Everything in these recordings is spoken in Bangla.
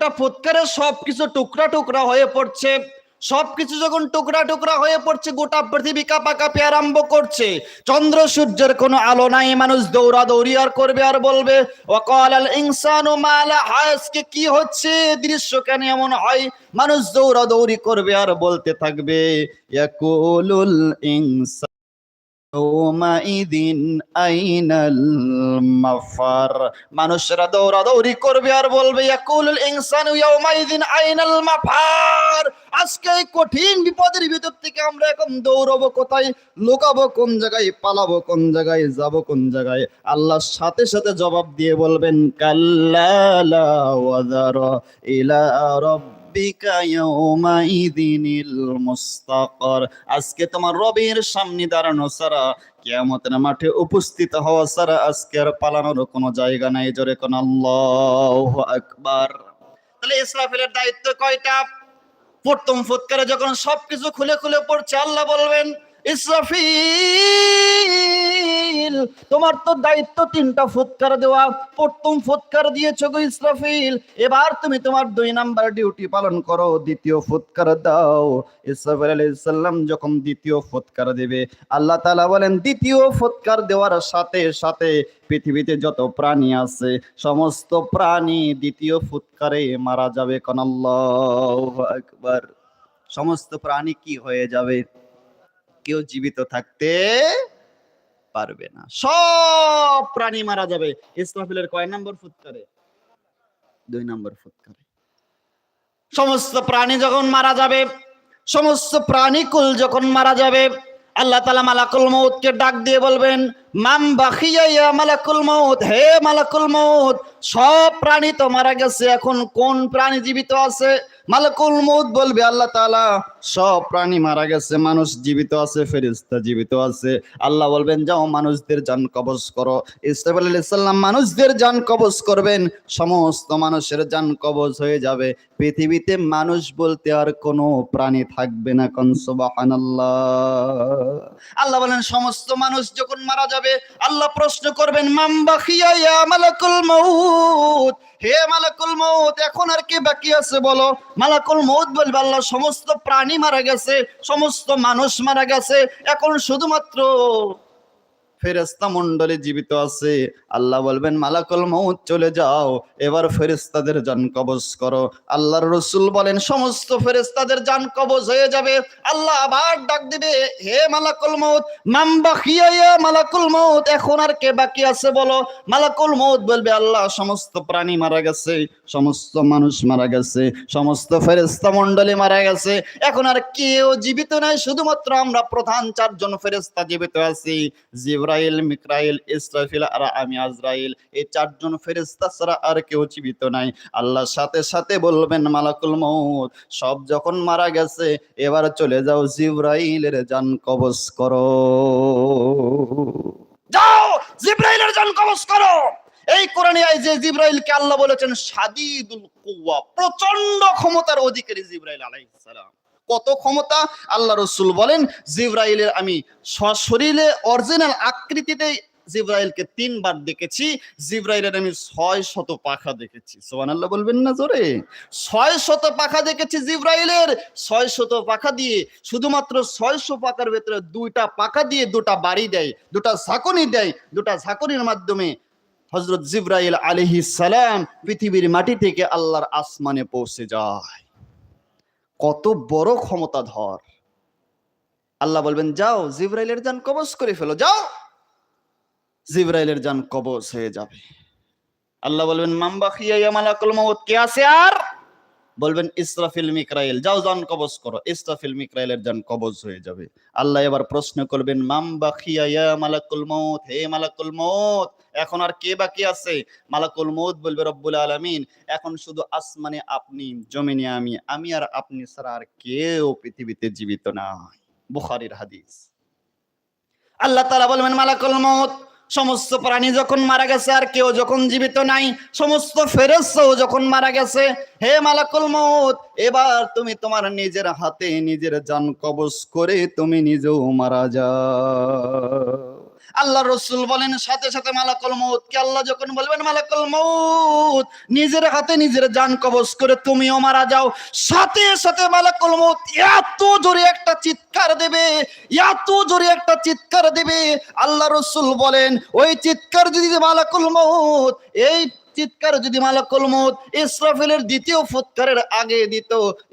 একটা ফুৎকারে সবকিছু টুকরা টুকরা হয়ে পড়ছে। সবকিছু যখন টুকরা টুকরা হয়ে পড়ছে, গোটা পৃথিবী কাঁপাকাঁপি আরম্ভ করছে। চন্দ্র সূর্যের কোনো আলো নাই, মানুষ দৌড়াদৌড়ি আর করবে আর বলবে আল কি হচ্ছে? দৃশ্য কেন এমন হয়? মানুষ দৌড়াদৌড়ি করবে আর বলতে থাকবে, ইয়াকুলুল ইনসান মানুষরা দৌড়াদৌড়ি করবে আর বলবে আজকে এই কঠিন বিপদের ভিতর থেকে আমরা এখন দৌড়াবো কোথায়? লুকাবো কোন জায়গায়? পালাবো কোন জায়গায়? যাব কোন জায়গায়? আল্লাহর সাথে সাথে জবাব দিয়ে বলবেন, কাল্লা ইলা আজকে তোমার রবের সামনে দাঁড়ানো ছাড়া কিয়ামতের মাঠে উপস্থিত হওয়া সারা আজকে আর পালানোর কোনো জায়গা নাই, জোরে কোন আল্লাহু আকবার। তাহলে ইসরাফিলের দায়িত্ব কয়টা? প্রথম ফুৎকারে যখন সবকিছু খুলে খুলে পড়ছে, আল্লাহ বলবেন, ইসরাফিল! তোমার তো দায়িত্ব তিনটা ফুৎকার দেওয়া। প্রথম ফুৎকার দিয়েছ গো ইসরাফিল, এবার তুমি তোমার দুই নাম্বার ডিউটি পালন করো, দ্বিতীয় ফুৎকার দাও। ইসরাফিল আলাইহিস সালাম যখন দ্বিতীয় ফুৎকার দেবে, আল্লাহ তাআলা বলেন, দ্বিতীয় ফুৎকার দেওয়ার সাথে সাথে পৃথিবীতে যত প্রাণী আছে, সমস্ত প্রাণী দ্বিতীয় ফুৎকারে মারা যাবে কোন আল্লাহু আকবার। সমস্ত প্রাণী কি হয়ে যাবে? কেউ জীবিত থাকতে পারবে না। সব প্রাণী মারা যাবে। ইসরাফিলের কয় নম্বর ফুৎকারে? দুই নম্বর ফুৎকারে। সমস্ত প্রাণী যখন মারা যাবে, সমস্ত প্রাণীকুল যখন মারা যাবে, আল্লাহ তালা মালাকুল মৌতকে ডাক দিয়ে বলবেন, মাম বাখিয়া মালাকুল মৌত হে মালাকুল মৌত সব প্রাণী তো মারা গেছে, এখন কোন প্রাণী জীবিত আছে? মালাকুল মৌত বলবে, আল্লাহ তাআলা সব প্রাণী মারা গেছে, মানুষ জীবিত আছে, ফেরেশতা জীবিত আছে। আল্লাহ বলবেন, যাও মানুষদের জান কবজ করো। ইসরাফিল আলাইহিস সালাম মানুষদের জান কবজ করবেন, সমস্ত মানুষের জান কবজ হয়ে যাবে। পৃথিবীতে মানুষ বলতে আর কোনো প্রাণী থাকবে না কোন সুবহানাল্লাহ। আল্লাহ বলেন, সমস্ত মানুষ যখন মারা যাবে, আল্লাহ প্রশ্ন করবেন মামবাখিয়া মালাকুল মউত? হে মালাকুল মউত, এখন আর কি বাকি আছে বলো? মালাকুল মৌত বলবে, আল্লাহ, সমস্ত প্রাণী মারা গেছে সমস্ত মানুষ মারা গেছে। এখন শুধুমাত্র ফেরেস্তা মন্ডলী জীবিত আছে। আল্লাহ বলবেন, মালাকুল মউত, চলে যাও। এবার ফেরেস্তাদের জান কবজ করো। আল্লাহর রসুল বলেন, সমস্ত ফেরেস্তাদের জান কবজ হয়ে যাবে। আল্লাহ আবার ডাক দিবে, হে মালাকুল মউত মাম বাকিয়া মালাকুল মউত, এখন আর কে বাকি আছে বলো? মালাকুল মউত বলবে, আল্লাহ সমস্ত প্রাণী মারা গেছে, সমস্ত মানুষ মারা গেছে, সমস্ত ফেরেস্তা মন্ডলী মারা গেছে। এখন আর কেউ জীবিত নাই, শুধুমাত্র আমরা প্রধান চারজন ফেরেস্তা জীবিত আছি। জিব্রাইল মিকরাইল, ইসরাফিল আর আমি আজরাইল। এই চারজন ফেরেস্তা ছাড়া আর কেউ জীবিত নাই। আল্লাহর সাথে সাথে বলবেন, মালাকুল মউত, সব যখন মারা গেছে, এবার চলে যাও জিব্রাইলের জান কবজ করো। যাও জিব্রাইলের জান কবজ করো। এই কোরআনে যে জিব্রাইলকে আল্লাহ বলেছেন, সাদিদুল কুওয়া প্রচণ্ড ক্ষমতার অধিকারী জিব্রাইল আলাইহিস সালাম। কত ক্ষমতা? আল্লাহ রসুল বলেন, জিব্রাইলের আমি সশরীরে অরিজিনাল আকৃতিতে জিব্রাইলকে তিনবার দেখেছি। জিব্রাইলের আমি ছয় শত পাখা দেখেছি। সোহানাল্লাহ বলবেন না জোরে? ছয় শত পাখা দেখেছি জিব্রাইলের। ছয় শত পাখা দিয়ে শুধুমাত্র ছয়শো পাখার ভেতরে দুইটা পাখা দিয়ে দুটা বাড়ি দেয়, দুটা ঝাঁকুনি দেয়। দুটা ঝাঁকুনির মাধ্যমে হজরত জিব্রাইল আলহি সালাম পৃথিবীর মাটি থেকে আল্লাহর আসমানে পৌঁছে যায়। কত বড় ক্ষমতাধর আল্লাহ বলবেন, যাও, জিব্রাইলের যান কবজ করে ফেলো, যাও। জিব্রাইলের যান কবজ হয়ে যাবে। আল্লাহ বলবেন মাম্বা খিয়া মালাকুল মত কে আছে আর? বলবেন ইসরাফিল মিকরাইল। যাও যান কবজ করো। ইসরাফিল মিকরাইলের যান কবজ হয়ে যাবে। আল্লাহ এবার প্রশ্ন করবেন মাম্বা খিয়া মালাকুল মউত? হে মালাকুল মউত, এখন আর কে বাকি আছে? মালাকুল মউত বলবে, রব্বুল আলামিন, এখন শুধু আসমানে আপনি, জমিনে আমি আমি আর আপনি ছাড়া আর কেউ পৃথিবীতে জীবিত নাই। বুখারীর হাদিস। আল্লাহ তাআলা বলবেন, মালাকুল মউত সমস্ত প্রাণী যখন মারা গেছে আর কেউ যখন জীবিত নাই, সমস্ত ফেরেশতাও যখন মারা গেছে, হে মালাকুল মৌত এবার তুমি তোমার নিজের হাতে নিজের জান কবজ করে তুমি নিজেও মারা যাও। আল্লাহ রসুল বলেন, সাথে সাথে মালাকল মৌত কে আল্লাহ যখন বলবেন মালাকল মৌত নিজের হাতে নিজের যান কবজ করে তুমিও মারা যাও। সাথে সাথে মালাকল মৌত এত জোরে একটা চিৎকার দেবে, এত জোরে একটা চিৎকার দেবে। আল্লাহ রসুল বলেন, ওই চিৎকার যদি মালাকুল মৌত এই চিৎকার যদি মালাকুল মৌত ইসরাফিলের দ্বিতীয় ফুৎকারের আগে দিত,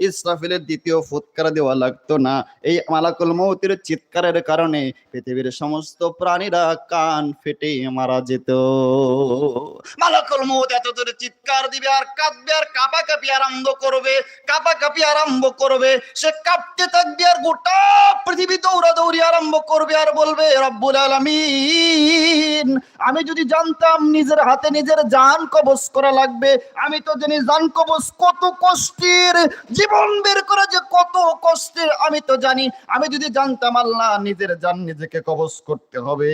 ইসরাফিলের দ্বিতীয় ফুৎকার দেওয়া লাগতো না। এই মালাকুল মৌতের চিৎকারের কারণে পৃথিবীর সমস্ত প্রাণীরা কান ফেটে মারা যেত। মালাকুল মৌত এত জোরে চিৎকার দিবে আর কাঁদবে আর কাঁপাকাঁপি আরম্ভ করবে, কাঁপাকাঁপি আরম্ভ করবে। সে কাঁপতে থাকবে আর গোটা পৃথিবী দৌড়াদৌড়ি আরম্ভ করবে আর বলবে, রব্বুল আলামিন, আমি যদি জানতাম নিজের হাতে নিজের জান কবজ করা লাগবে। আমি তো জানি জান কবজ কত কষ্টের, জীবন বের করা যে কত কষ্টের, আমি তো জানি। আমি যদি জানতাম আল্লাহ, নিজের জান নিজেকে কবজ করতে হবে।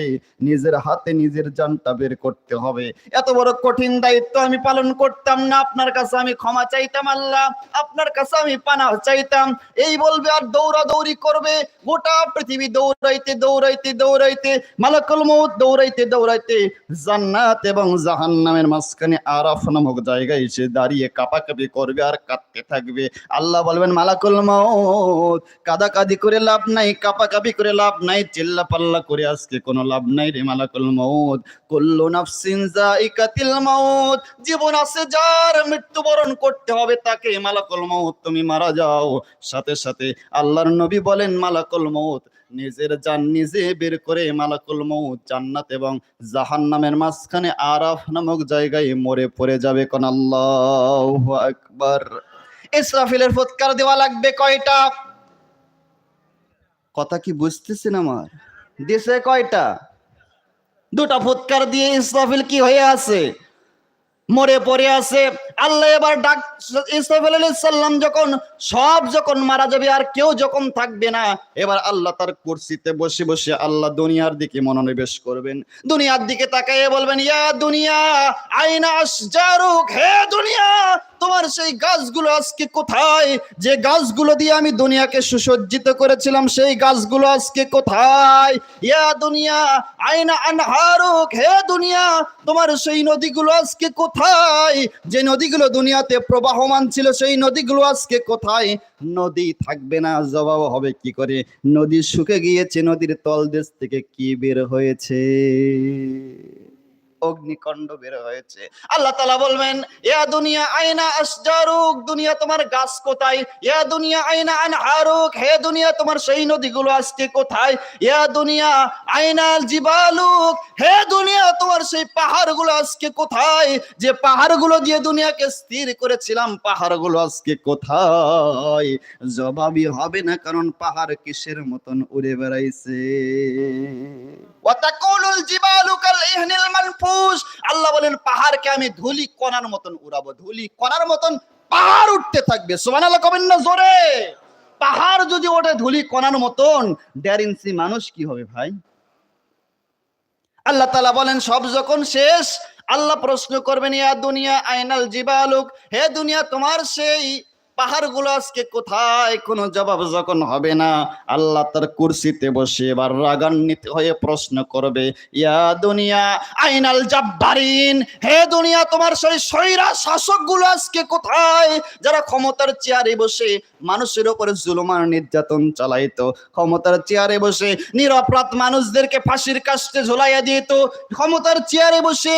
নিজের হাতে নিজের জানটা বের করতে হবে। এত বড় কঠিন দায়িত্ব আমি পালন করতাম না। আপনার কাছে আমি ক্ষমা চাইতাম আল্লাহ। আপনার কাছে আমি পানা চাইতাম। এই বলবে আর দৌড়াদৌড়ি করবে। গোটা পৃথিবী দৌড়াইতে দৌড়াইতে দৌড়াইতে, মালাকুল মৌত দৌড়াইতে দৌড়াইতে জান্নাত এবং জাহান্নামের মাঝখানে আরাফ নামক জায়গায় এসে দাঁড়িয়ে কাপাকাপি করবে আর কাঁদতে থাকবে। আল্লাহ বলবেন, মালাকুল মৌত কাদাকাদি করে লাভ নাই, কাপাকাপি করে লাভ নাই চিল্লা পাল্লা করে আজকে কোনো লাভ নাই রে মালাকুল মৌত কুল্লু নাফসিন যায়িকাতিল মাউত, জীবন আছে যার, মৃত্যুবরণ করতে হবে তাকে। মালাকুল মৌত তুমি মারা যাও। সাথে সাথে আল্লাহর নবী বলেন, মালাকুল মৌত নিজের জান নিজে বের করে মালাকুল মৌত জান্নাত এবং জাহান্নামের মাঝখানে আরাফ নামক জায়গায় মরে পড়ে যাবে কোন আল্লাহু আকবার। ইসরাফিলের ফুৎকার দেওয়া লাগবে কয়টা? কথা কি বুঝতেছেন আমার? দেশে কয়টা? দুটা ফুৎকার দিয়ে ইসরাফিল কি হয়ে আছে? মরে পড়ে আছে আল্লাহ এবার ডাক, ইসরাফিল সালাম যখন, সব যখন মারা যাবে আর কেউ যখন থাকবে না, এবার আল্লাহ তার কুরসিতে বসে বসে আল্লাহ দুনিয়ার দিকে মনোনিবেশ করবেন। দুনিয়ার দিকে তাকাইয়ে বলবেন, ইয়া দুনিয়া, আইনা আসজারুক হে দুনিয়া, তোমার সেই গাছগুলো আজকে কোথায়? যে গাছগুলো দিয়ে আমি দুনিয়াকে সুসজ্জিত করেছিলাম, সেই গাছগুলো আজকে কোথায়? ইয়া দুনিয়া, আইনা আনহারুক, হে দুনিয়া, তোমার সেই নদীগুলো আজকে কোথায়? যে নদীগুলো দুনিয়াতে প্রবাহমান ছিল, সেই নদীগুলো আজকে কোথায়? নদী থাকবে না, জবাব হবে কি করে? নদী শুকে গিয়েছে, নদীর তলদেশ থেকে কি বের হয়েছে? অগ্নিকণ্ড বের হয়েছে। আল্লাহ তালা বলবেন, ইয়া দুনিয়া আয়না আসজারুক দুনিয়া তোমার গাছ কোথায়? ইয়া দুনিয়া আয়না আনহারুক, হে দুনিয়া তোমার সেই নদীগুলো আজকে কোথায়? ইয়া দুনিয়া আয়নাল জিবালুক, হে দুনিয়া তোমার সেই পাহাড়গুলো আজকে কোথায়? যে পাহাড়গুলো দিয়ে দুনিয়াকে স্থির করেছিলাম, পাহাড়গুলো আজকে কোথায়? জবাবই হবে না, কারণ পাহাড় কিসের মতন উড়ে বেড়াইছে? ওয়াতাকুলুল জিবালু কাল ইহনিল মানফুস। আল্লাহ বলেন, পাহাড়কে আমি ধুলি কণার মতন উড়াবো। ধুলি কণার মতন পাহাড় উঠতে থাকবে। সুবহানাল্লাহ কবেন না জোরে। পাহাড় যদি ওঠে ধুলি কণার মতন ইঞ্চি মানুষ কি হবে ভাই? আল্লাহ তালা বলেন, সব যখন শেষ, আল্লাহ প্রশ্ন করবেন, ইয়া দুনিয়া আইনাল জিবালুক? হে দুনিয়া, তোমার সেই পাহাড়গুলো আজকে কোথায়? কোনো জবাব যখন হবে না, আল্লাহ তার কুরসিতে বসে এবার রাগান্বিত হয়ে প্রশ্ন করবে, ইয়া দুনিয়া আইনাল জাব্বারিন, হে দুনিয়া তোমার সেই সৈরা শাসকগুলো আজকে কোথায়? যারা ক্ষমতার চেয়ারে বসে মানুষের উপরে জুলুমার নির্যাতন চালাইতো, ক্ষমতার চেয়ারে বসে নিরপরাধ মানুষদেরকে ফাঁসির কাস্টে ঝোলাইয়া দিত, ক্ষমতার চেয়ারে বসে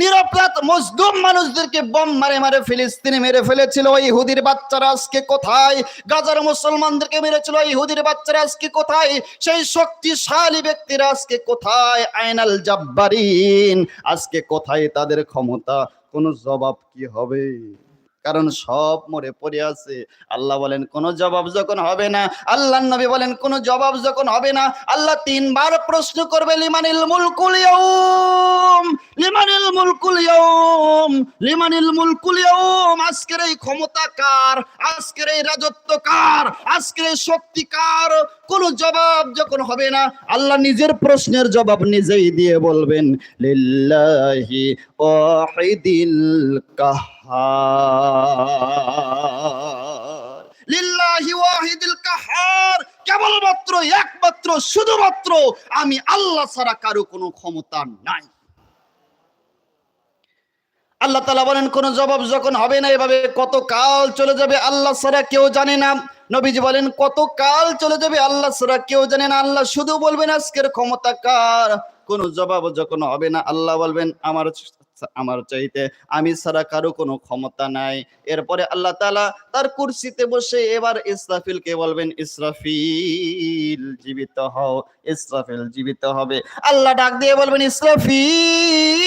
নিরপরাধ মজদুম মানুষদেরকে বম মারে মারে ফিলিস্তিনে মেরে ফেলেছিল ওই হুদির বাচ্চারা। আজকে কোথায়? গাজার মুসলমানদেরকে মেরেছিল, ইহুদির বাচ্চারা আজকে কোথায়? সেই শক্তিশালী ব্যক্তিরা আজকে কোথায়? আইনাল জাব্বারিন। আজকে কোথায় তাদের ক্ষমতা? কোনো জবাব কি হবে? কারণ সব মরে পড়ে আছে। আল্লাহ বলেন, কোন জবাব যখন হবে না আল্লাহ নবী বলেন, কোন জবাব যখন হবে না, আল্লাহ তিনবার প্রশ্ন করবে, লিমানিল মুলকুল ইয়াউম, লিমানিল মুলকুল ইয়াউম, লিমানিল মুলকুল ইয়াউম, আজকের এই ক্ষমতা কার? আজকের এই রাজত্ব কার? আজকের এই শক্তি কার? কোন জবাব যখন হবে না, আল্লাহ নিজের প্রশ্নের জবাব নিজেই দিয়ে বলবেন, লিল্লাহি ওয়াহিদিল কাহার লিল্লাহি ওয়াহিদিল কাহার। কেবলমাত্র, একমাত্র, শুধুমাত্র আমি আল্লাহ ছাড়া কারও কোনো ক্ষমতা নাই। আল্লাহ তালা বলেন, কোন জবাব যখন হবে না এভাবে কত কাল চলে যাবে আল্লাহ ছাড়া কেউ জানে না। নবীজি বলেন, কত কাল চলে যাবে আল্লাহ ছাড়া কেউ জানে না। আল্লাহ শুধু বলবেন, আজকের ক্ষমতা কার? কোন জবাব যখন হবে না, আল্লাহ বলবেন, আমার আমার চাইতে আমি ছাড়া কারও কোনো ক্ষমতা নাই। এরপরে আল্লাহ তালা তার কুর্সিতে বসে এবার ইসরাফিলকে বলবেন, ইসরাফিল জীবিত হও, ইসরাফিল জীবিত হবে। আল্লাহ ডাক দিয়ে বলবেন, ইসরাফিল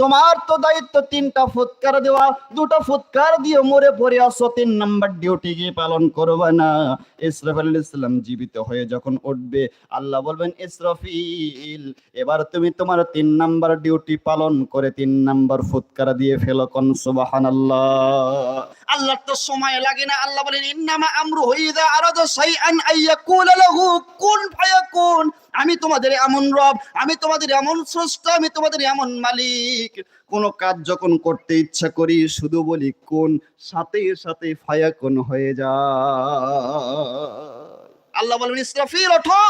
তোমার তো দায়িত্ব তিনটা ফুৎকার দেওয়া, দুটো ফুৎকার দিয়ে মরে পড়ে আসো তিন নাম্বার ডিউটি গিয়ে পালন করবে না? ইসরাফিল ইসলাম জীবিত হয়ে যখন উঠবে, আল্লাহ বলবেন, ইসরাফিল, এবার তুমি তোমার তিন নাম্বার ডিউটি পালন করে তিন নাম্বার ফুৎকার দিয়ে ফেলো কোন, সুবহানাল্লাহ। আল্লাহর তো সময় লাগে না। আল্লাহ বলেন, ইন্নামা আমরু হইদা আরাদা শাইআন আইয়াকুলা লাহু, কুন ফায়াকুন? আমি তোমাদের এমন রব, আমি তোমাদের এমন স্রষ্টা, আমি তোমাদের এমন মালিক। কোন কাজ যখন করতে ইচ্ছা করি, শুধু বলি, কোন সাথে সাথে ফায়া কোন হয়ে যা আল্লাহ বলবেন, ইসরাফিল, ওঠো।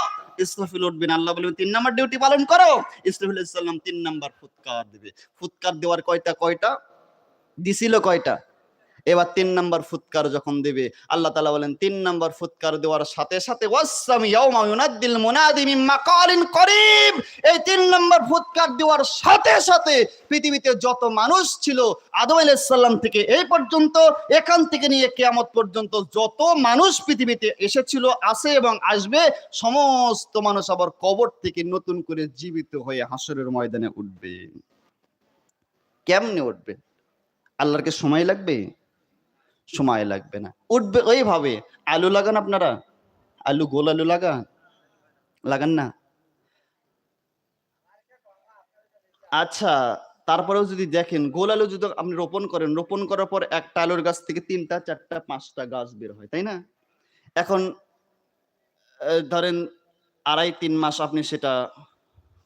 ইসরাফিল উঠবেন, আল্লাহ বলবেন, তিন নাম্বার ডিউটি পালন করো। ইসরাফিল ইসলাম তিন নাম্বার ফুৎকার দিবে। ফুৎকার দেওয়ার কয়টা? কয়টা? দিছিল কয়টা? এবার তিন নাম্বার ফুৎকার যখন দেবে, আল্লাহ তালা বলেন, তিন নাম্বার ফুৎকার দেওয়ার সাথে সাথে করিব। এই তিন নাম্বার ফুৎকার দেওয়ার সাথে সাথে পৃথিবীতে যত মানুষ ছিল, আদম আলাইহিস সালাম থেকে এই পর্যন্ত, এখান থেকে নিয়ে কিয়ামত পর্যন্ত যত মানুষ পৃথিবীতে এসেছিল, আছে এবং আসবে, সমস্ত মানুষ আবার কবর থেকে নতুন করে জীবিত হয়ে হাসরের ময়দানে উঠবে। কেমনে উঠবে? আল্লাহর কি সময় লাগবে? সময় লাগবে না। উঠবে ওইভাবে। আলু লাগান আপনারা? আলু, গোল আলু লাগান? লাগান না? আচ্ছা তারপরেও যদি দেখেন, গোল আলু যদি আপনি রোপণ করেন, রোপণ করার পর একটা আলুর গাছ থেকে তিনটা, চারটা, পাঁচটা গাছ বের হয়, তাই না? এখন ধরেন আড়াই, তিন মাস আপনি সেটা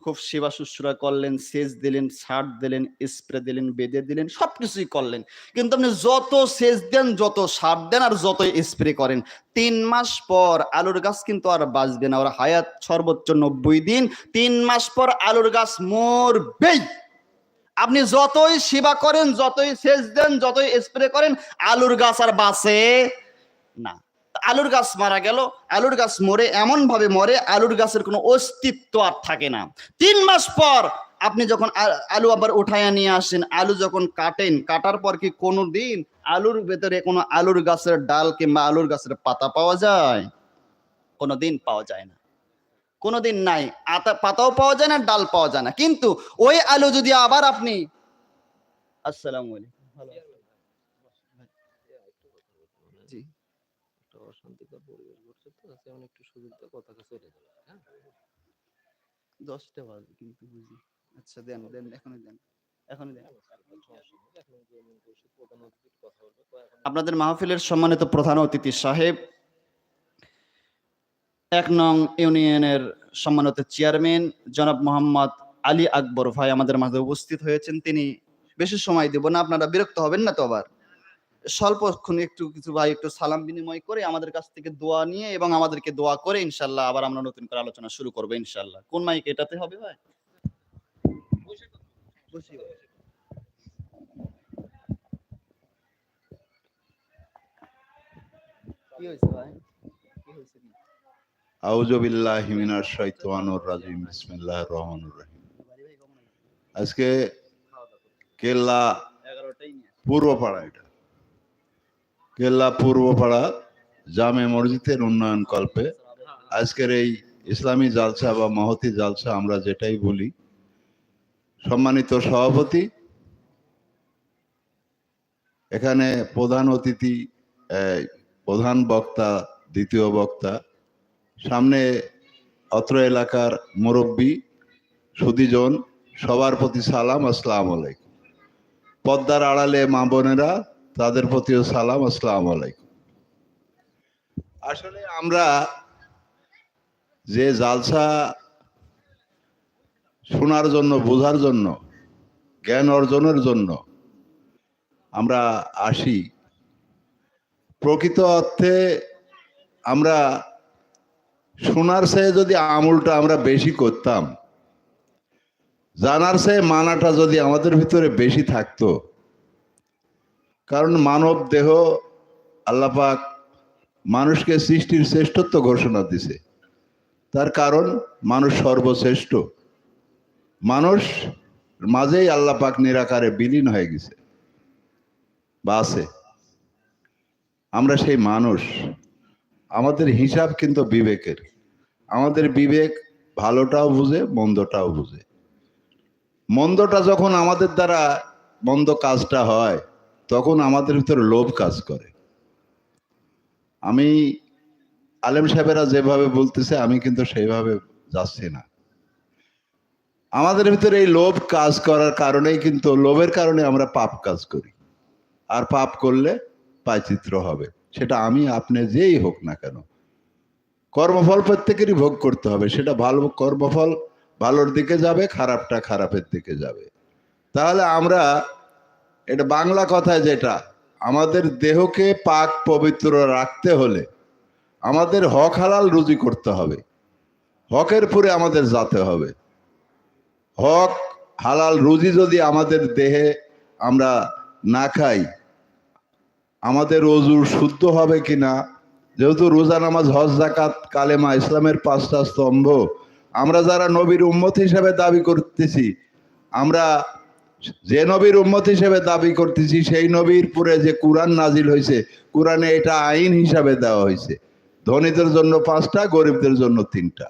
খুব সেবা শুশ্রূষা করলেন, সেচ দিলেন, সার দিলেন স্প্রে দিলেন, বেঁধে দিলেন, সবকিছুই করলেন। কিন্তু আপনি যত সেচ দেন, যত সার দেন আর যত স্প্রে করেন, তিন মাস পর আলুর গাছ কিন্তু আর বাঁচবে না। ওর হায়াত সর্বোচ্চ নব্বই দিন, তিন মাস পর আলুর গাছ মরবেই। আপনি যতই সেবা করেন, যতই সেচ দেন, যতই স্প্রে করেন, আলুর গাছ আর বাঁচে না। আলুর গাছ মারা গেল, আলুর গাছ মরে এমন ভাবে মরে আলুর গাছের কোনো অস্তিত্ব আর থাকে না। তিন মাস পর আপনি যখন আলু আবার উঠাইয়া নিয়ে আসেন, আলু যখন কাটেন, কাটার পর কি কোনো দিন আলুর ভেতরে কোনো আলুর গাছের ডাল কিংবা আলুর গাছের পাতা পাওয়া যায়? কোনো দিন পাওয়া যায় না। কোনো দিন নাই, আতা, পাতাও পাওয়া যায় না, ডাল পাওয়া যায় না। কিন্তু ওই আলু যদি আবার আপনি, আসসালামু আলাইকুম ভালো আছেন? জি একটা অশান্তিকর পরিবেশ ঘটছে তো একটু সুযোগ দিয়ে কথা চলে যাবে হ্যাঁ? দশটা বাজে কিন্তু বুঝি। আচ্ছা দেন দেন এখনই দেন। এখনই আপনাদের মাহফিলের সম্মানিত প্রধান অতিথি সাহেব এক নং ইউনিয়নের সম্মানিত চেয়ারম্যান জনাব মোহাম্মদ আলী আকবর ভাই আমাদের মাঝে উপস্থিত হয়েছেন। তিনি বেশি সময় দেব না আপনারা বিরক্ত হবেন না তো আবার? স্বল্পক্ষণ একটু কিছু ভাই একটু সালাম বিনিময় করে আমাদের কাছ থেকে দোয়া নিয়ে এবং আমাদেরকে দোয়া করে ইনশাল্লাহ আবার আমরা নতুন করে আলোচনা শুরু করব ইনশাল্লাহ কোন মাইক এটাতে হবে ভাই ভাই। কি হয়েছে ভাই কি হয়েছে কি? আউজবিল্লাহি মিনাশ শাইতানির রাজিম বিসমিল্লাহির রহমানির রহিম বাড়ি ভাই কখন আসবে? আজকে। কেল্লা নিয়ে আসবে। এটা কেল্লা পূর্বপাড়া জামে মসজিদের উন্নয়ন কল্পে। আজকের এই ইসলামী জালসা বা মহতি জালসা আমরা যেটাই বলি, সম্মানিত সভাপতি, এখানে প্রধান অতিথি প্রধান বক্তা, দ্বিতীয় বক্তা, সামনে অত্র এলাকার মুরব্বী, সুদীজন, সবার প্রতি সালাম, আসসালাম আলাইকুম। পদ্মার আড়ালে মা বোনেরা তাদের প্রতিও সালাম, আসসালাম আলাইকুম। আসলে আমরা যে জালসা শোনার জন্য, বোঝার জন্য, জ্ঞান অর্জনের জন্য আমরা আসি, প্রকৃত অর্থে আমরা শোনার চেয়ে যদি আমলটা আমরা বেশি করতাম, জানার চেয়ে মানাটা যদি আমাদের ভিতরে বেশি থাকতো কারণ মানব দেহ আল্লাপাক মানুষকে সৃষ্টির শ্রেষ্ঠত্ব ঘোষণা দিছে। তার কারণ মানুষ সর্বশ্রেষ্ঠ। মানুষ মাঝেই আল্লাপাক নিরাকারে বিলীন হয়ে গেছে বা আছে। আমরা সেই মানুষ। আমাদের হিসাব কিন্তু বিবেকের। আমাদের বিবেক ভালোটাও বুঝে, মন্দটাও বুঝে। মন্দটা যখন আমাদের দ্বারা মন্দ কাজটা হয় তখন আমাদের ভিতরে লোভ কাজ করে। আমি আলেম সাহেবেরা যেভাবে বলতেছে, আমি কিন্তু সেইভাবে যাচ্ছি না। আমাদের ভিতরে এই লোভ কাজ করার কারণেই কিন্তু, লোভের কারণে আমরা পাপ কাজ করি। আর পাপ করলে পাইচিত্র হবে। সেটা আমি, আপনি যেই হোক না কেন। কর্মফল প্রত্যেকেরই ভোগ করতে হবে। সেটা ভালো কর্মফল ভালোর দিকে যাবে, খারাপটা খারাপের দিকে যাবে। তাহলে আমরা এটা বাংলা কথায় যেটা। আমাদের দেহকে পাক পবিত্র রাখতে হলে আমাদের হক হালাল রুজি করতে হবে। হকের পরে আমাদের যাতে হবে। হক, হালাল রুজি যদি আমাদের দেহে আমরা না খাই, আমাদের অজু শুদ্ধ হবে কিনা, যেহেতু রোজা নামাজ, হজ জাকাত কালেমা, ইসলামের পাঁচটা স্তম্ভ, আমরা যারা নবীর উম্মত হিসেবে দাবি করতেছি, আমরা যে নবীর উম্মত হিসেবে দাবি করতেছি, সেই নবীর পুরে যে কোরআন নাজিল হয়েছে কোরআনে এটা আইন হিসাবে দেওয়া হয়েছে ধনীদের জন্য পাঁচটা, গরিবদের জন্য তিনটা।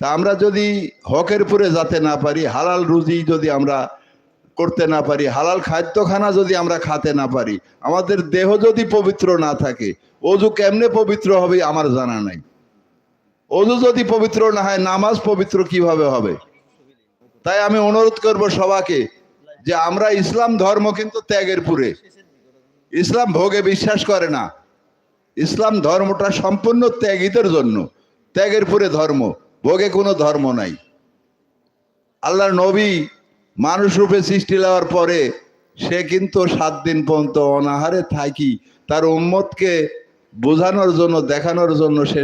তা আমরা যদি হকের পুরে যাতে না পারি, হালাল রুজি যদি আমরা করতে না পারি, হালাল খাদ্যখানা যদি আমরা খাতে না পারি, আমাদের দেহ যদি পবিত্র না থাকে, অজু কেমনে পবিত্র হবে আমার জানা নাই। অজু যদি পবিত্র না হয়, নামাজ পবিত্র কীভাবে হবে? তাই আমি অনুরোধ করব সবাকে যে আমরা ইসলাম ধর্ম কিন্তু ত্যাগের পুরে। ইসলাম ভোগে বিশ্বাস করে না। ইসলাম ধর্মটা সম্পূর্ণ ত্যাগীদের জন্য। ত্যাগের পুরে ধর্ম, ভোগে কোনো ধর্ম নাই। আল্লাহ নবী মানুষ রূপে সৃষ্টি লওয়ার পরে সে কিন্তু সাত দিন পর্যন্ত অনাহারে থাকি, তার উম্মতকে বোঝানোর জন্য, দেখানোর জন্য সে